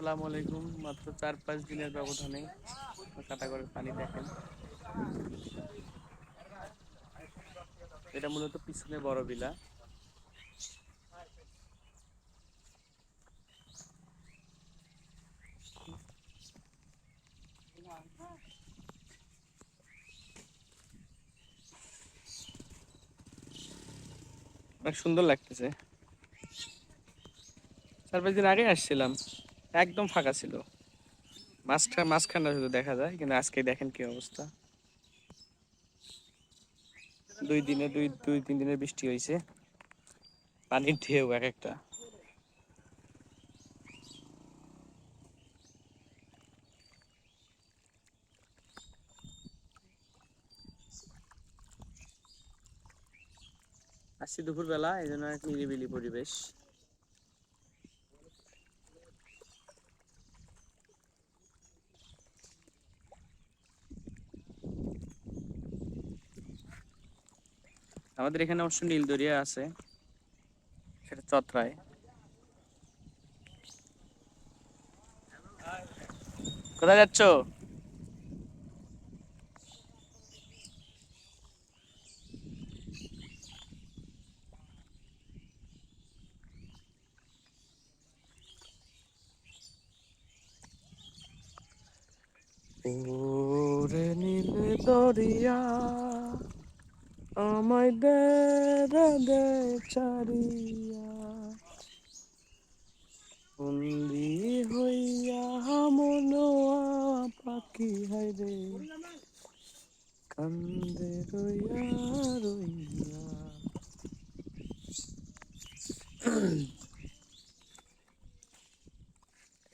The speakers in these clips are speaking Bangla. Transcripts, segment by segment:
আসসালামু আলাইকুম। মাত্র চার পাঁচ দিনের ব্যবধানে কাটাগড়ের পানি দেখেন। এটা মূলত পিছনে বড় বিলা। সুন্দর লাগতেছে। চার পাঁচ দিন আগে আসছিলাম। একদম ফাঁকা ছিল। মাঝখান, মাঝখানটা শুধু দেখা যায়, কিন্তু আজকে দেখেন কি অবস্থা। দুই দিনে, দুই দুই, তিন দিনের বৃষ্টি হয়েছে পানির ঢেউ এক একটা। আসছি দুপুরবেলা, এই জন্য নিরিবিলি পরিবেশ। আমাদের এখানে অবশ্য নীলদরিয়া আছে। সেটা চত্রায়। কোথায় যাচ্ছ? নীল দরিয়া আমায় রে দে চারিয়া। বন্দি হইয়া মনোয়া পাখি হায় রে। কান্দে রইয়া রইয়া।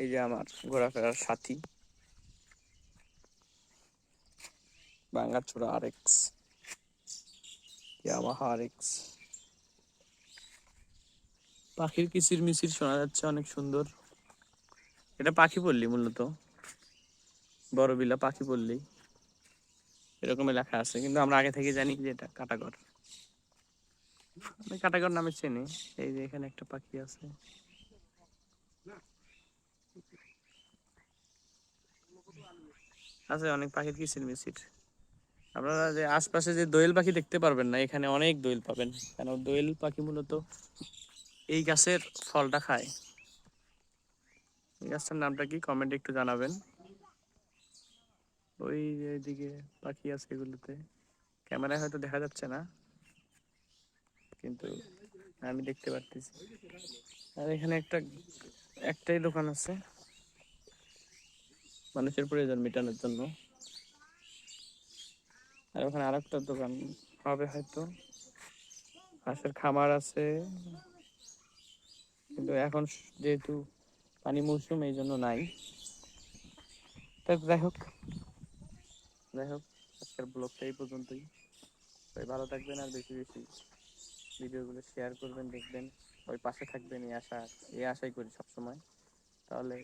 এই যে আমার ঘোরাফেরার সাথী। বাঙ্গাচূড়া আর এক্স। ইয়ামাহা পাখির কিচির মিচির শোনা যাচ্ছে, অনেক সুন্দর। এটা পাখি পল্লী মূলত। বড় বিলা পাখি পল্লী। এরকম লেখা আছে, কিন্তু আমরা আগে থেকে জানি যে এটা কাটাগড়। আমি কাটাগড় নামে চিনি, এই যে এখানে একটা পাখি আছে। আছে অনেক পাখির কিচির মিচির। আপনারা যে আশপাশে যে দোয়েল পাখি দেখতে পারবেন না, এখানে অনেক দোয়েল পাবেন। কেন, দোয়েল পাখি মূলত এই গাছের ফলটা খায়। এই গাছটার নামটা কি কমেন্টে একটু জানাবেন। ওই যে এদিকে পাখি আছে এগুলোতে। ক্যামেরায় হয়তো দেখা যাচ্ছে না, কিন্তু আমি দেখতে পারতেছি। আর এখানে একটা, একটাই দোকান আছে। মানুষের প্রয়োজন মেটানোর জন্য। আর ওখানে আরেকটা দোকান হবে হয়তো। হাঁসের খামার আছে। কিন্তু এখন যেহেতু পানি মৌসুম, এই জন্য নাই। তাই যাই হোক। যাই হোক, আজকের ব্লগটা এই পর্যন্তই। সবাই ভালো থাকবেন আর বেশি বেশি ভিডিওগুলো শেয়ার করবেন, দেখবেন। ওই পাশে থাকবেন এই আশা, এই আশাই করি সবসময়। তাহলে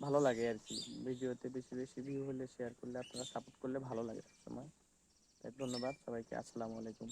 ভালো লাগে আর কি ভিডিওতে বেশি বেশি ভিউ হলে শেয়ার করলে, আপনারা সাপোর্ট করলে ভালো লাগে সবসময়। তাই ধন্যবাদ সবাইকে, আসসালামু আলাইকুম।